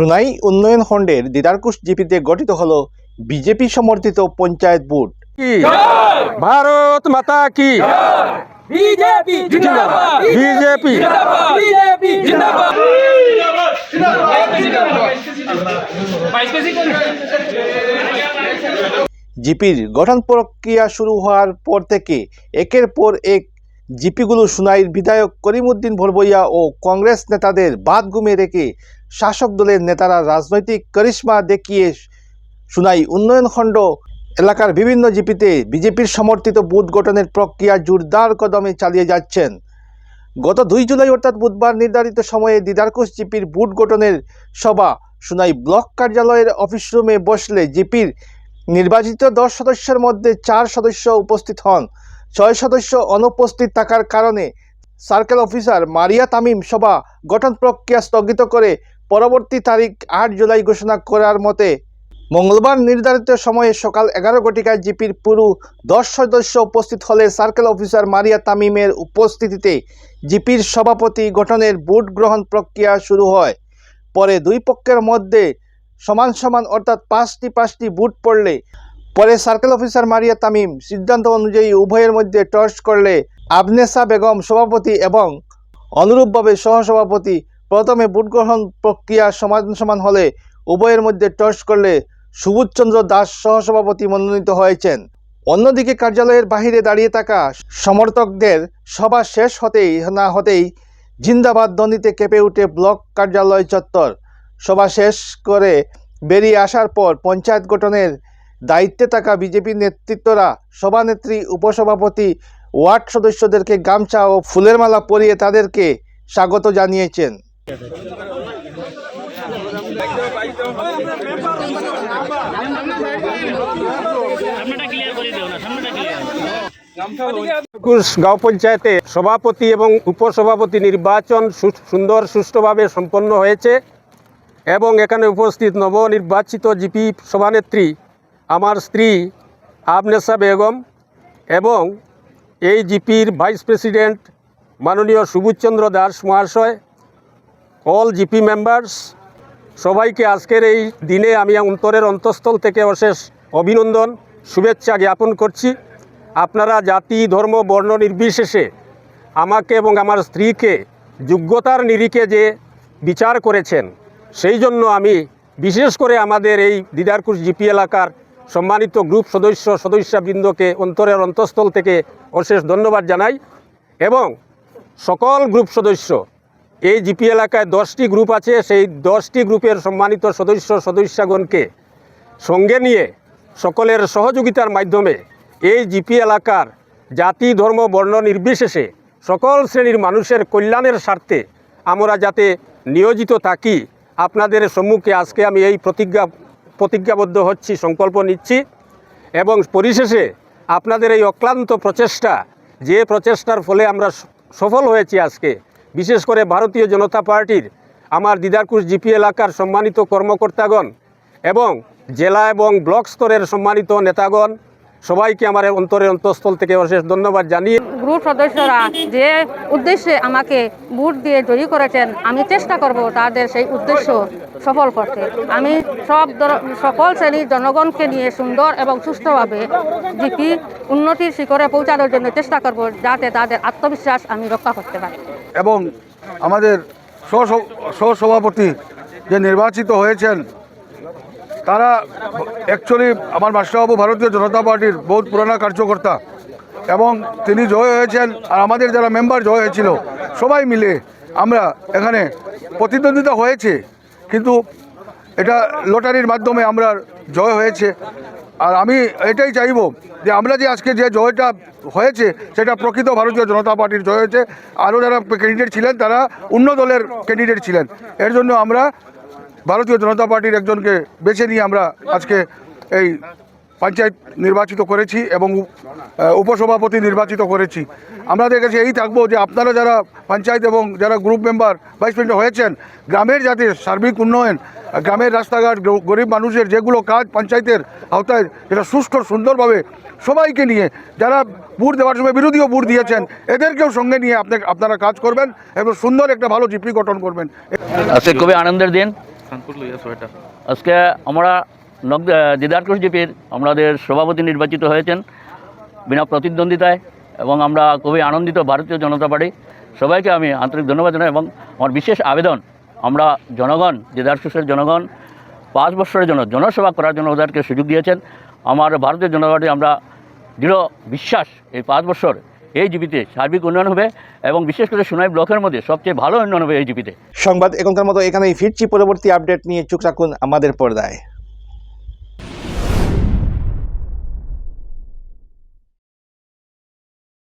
সুনাই উন্নয়ন খণ্ডের দিদারকুশ জিপিতে গঠিত হল বিজেপি সমর্থিত পঞ্চায়েত বোর্ড ভারত মাতা কি? বিজেপি বিজেপি বিজেপি জিপির গঠন প্রক্রিয়া শুরু হওয়ার পর থেকে একের পর এক জিপিগুলো সুনাইর বিধায়ক করিমউদ্দিন ভরবইয়া ও কংগ্রেস নেতাদের বাদ গুমে রেখে শাসক দলের নেতারা রাজনৈতিক করিশ্মা দেখিয়ে সুনাই উন্নয়ন খণ্ড। এলাকার বিভিন্ন জিপিতে বিজেপির সমর্থিত বুথ গঠনের প্রক্রিয়া জোরদার কদমে চালিয়ে যাচ্ছেন। গত দুই জুলাই অর্থাৎ বুধবার নির্ধারিত সময়ে দিদারকুশ জিপির বুথ গঠনের সভা সুনাই ব্লক কার্যালয়ের অফিস রুমে বসলে জিপির নির্বাচিত দশ সদস্যের মধ্যে চার সদস্য উপস্থিত হন। ছয় সদস্য অনুপস্থিত থাকার কারণে সার্কেল অফিসার মারিয়া তামিম সভা গঠন প্রক্রিয়া স্থগিত করে পরবর্তী তারিখ আট জুলাই ঘোষণা করার মতে, মঙ্গলবার নির্ধারিত সময়ে সকাল এগারো ঘটিকায় জিপির পুরো দশ সদস্য উপস্থিত হলে সার্কেল অফিসার মারিয়া তামিমের উপস্থিতিতে জিপির সভাপতি গঠনের ভোট গ্রহণ প্রক্রিয়া শুরু হয়। পরে দুই পক্ষের মধ্যে সমান সমান অর্থাৎ পাঁচটি পাঁচটি বুট পড়লে, পরে সার্কেল অফিসার মারিয়া তামিম সিদ্ধান্ত অনুযায়ী উভয়ের মধ্যে টস করলে আবনেসা বেগম সভাপতি এবং অনুরূপভাবে সহসভাপতি প্রথমে ভোট গ্রহণ প্রক্রিয়া সমান সমান হলে উভয়ের মধ্যে টস করলে সুবোধচন্দ্র দাস সহসভাপতি মনোনীত হয়েছেন। অন্যদিকে কার্যালয়ের বাহিরে দাঁড়িয়ে থাকা সমর্থকদের সভা শেষ হতেই না হতেই জিন্দাবাদ ধ্বনিতে কেঁপে উঠে ব্লক কার্যালয় চত্বর। সভা শেষ করে বেরিয়ে আসার পর পঞ্চায়েত গঠনের দায়িত্বে থাকা বিজেপি নেতৃত্বরা, সভানেত্রী, উপসভাপতি, ওয়ার্ড সদস্যদেরকে গামছা ও ফুলের মালা পরিয়ে তাদেরকে স্বাগত জানিয়েছেন। গাঁও পঞ্চায়েতে সভাপতি এবং উপসভাপতি নির্বাচন সুন্দর সুষ্ঠুভাবে সম্পন্ন হয়েছে এবং এখানে উপস্থিত নবনির্বাচিত জিপি সভানেত্রী আমার স্ত্রী আবনেসা বেগম এবং এই জিপির ভাইস প্রেসিডেন্ট মাননীয় সুবোধচন্দ্র দাস মহাশয় অল জিপি মেম্বার্স সবাইকে আজকের এই দিনে আমি অন্তরের অন্তঃস্থল থেকে অশেষ অভিনন্দন, শুভেচ্ছা জ্ঞাপন করছি। আপনারা জাতি, ধর্ম, বর্ণ নির্বিশেষে আমাকে এবং আমার স্ত্রীকে যোগ্যতার নিরিখে যে বিচার করেছেন, সেই জন্য আমি বিশেষ করে আমাদের এই দিদারকুশ জিপি এলাকার সম্মানিত গ্রুপ সদস্য, সদস্যবৃন্দকে অন্তরের অন্তঃস্থল থেকে অশেষ ধন্যবাদ জানাই এবং সকল গ্রুপ সদস্য এই জিপি এলাকায় দশটি গ্রুপ আছে, সেই দশটি গ্রুপের সম্মানিত সদস্য সদস্যগণকে সঙ্গে নিয়ে সকলের সহযোগিতার মাধ্যমে এই জিপি এলাকার জাতি, ধর্ম, বর্ণ নির্বিশেষে সকল শ্রেণির মানুষের কল্যাণের স্বার্থে আমরা যাতে নিয়োজিত থাকি, আপনাদের সম্মুখে আজকে আমি এই প্রতিজ্ঞা, প্রতিজ্ঞাবদ্ধ হচ্ছি, সংকল্প নিচ্ছি এবং পরিশেষে আপনাদের এই অক্লান্ত প্রচেষ্টা, যে প্রচেষ্টার ফলে আমরা সফল হয়েছি আজকে বিশেষ করে ভারতীয় জনতা পার্টির আমার দিদারকুশ জিপি এলাকার সম্মানিত কর্মকর্তাগণ এবং জেলা এবং ব্লক স্তরের সম্মানিত নেতাগণ সবাইকে আমার অন্তরের অন্তঃস্থল থেকে অশেষ ধন্যবাদ জানিয়ে গ্রুপ সদস্যরা যে উদ্দেশ্যে আমাকে ভোট দিয়ে জয়ী করেছেন আমি চেষ্টা করব তাদের সেই উদ্দেশ্য সফল করতে। আমি সব সকল শ্রেণির জনগণকে নিয়ে সুন্দর এবং সুষ্ঠুভাবে জিপি উন্নতির শিখরে পৌঁছানোর জন্য চেষ্টা করব যাতে তাদের আত্মবিশ্বাস আমি রক্ষা করতে পারি। এবং আমাদের সহ- সহসভাপতি যে নির্বাচিত হয়েছেন তারা অ্যাকচুয়ালি আমার মাস্টারবাবু ভারতীয় জনতা পার্টির বহুত পুরানা কার্যকর্তা এবং তিনি জয় হয়েছেন আর আমাদের যারা মেম্বার জয় হয়েছিল, সবাই মিলে আমরা এখানে প্রতিদ্বন্দ্বিতা হয়েছে। কিন্তু এটা লটারির মাধ্যমে আমরা জয় হয়েছে। আর আমি এটাই চাইব যে আমরা যে আজকে যে জয়টা হয়েছে, সেটা প্রকৃত ভারতীয় জনতা পার্টির জয় হয়েছে। আরও যারা ক্যান্ডিডেট ছিলেন, তারা অন্য দলের ক্যান্ডিডেট ছিলেন। এর জন্য আমরা ভারতীয় জনতা পার্টির একজনকে বেছে নিয়ে আমরা আজকে এই পঞ্চায়েত নির্বাচিত করেছি এবং উপসভাপতি নির্বাচিত করেছি। আমাদের কাছে এই থাকব যে আপনারা যারা পঞ্চায়েত এবং যারা গ্রুপ মেম্বার, ভাইস প্রেসিডেন্ট হয়েছেন, গ্রামের যাতে সার্বিক উন্নয়ন গ্রামের রাস্তাঘাট গরিব মানুষের যেগুলো কাজ পঞ্চায়েতের আওতায় যেটা সুষ্ঠু, সুন্দরভাবে সবাইকে নিয়ে, যারা বুট দেওয়ার সময় বিরোধীও বুট দিয়েছেন, এদেরকেও সঙ্গে নিয়ে আপনি আপনারা কাজ করবেন এবং সুন্দর একটা ভালো জিপি গঠন করবেন। আজকে খুবই আনন্দের দিন। আজকে আমরা দিদারকুশ জিপির আমাদের সভাপতি নির্বাচিত হয়েছেন বিনা প্রতিদ্বন্দ্বিতায় এবং আমরা খুবই আনন্দিত ভারতীয় জনতা পার্টি। সবাইকে আমি আন্তরিক ধন্যবাদ জানাই এবং আমার বিশেষ আবেদন, আমরা জনগণ দিদারকুশের জনগণ, পাঁচ বছরের জন্য জনসেবা করার জন্য ওদেরকে সুযোগ দিয়েছেন। আমার ভারতীয় জনতা পার্টি আমরা দৃঢ় বিশ্বাস এই পাঁচ বছর এই জিপিতে সার্বিক উন্নয়ন হবে এবং বিশেষ করে সোনাই ব্লকের মধ্যে সবচেয়ে ভালো উন্নয়ন হবে এই জিপিতে। সংবাদ এখনকার মতো এখানেই ফিরছি। পরবর্তী আপডেট নিয়ে চোখ রাখুন আমাদের পর্দায়।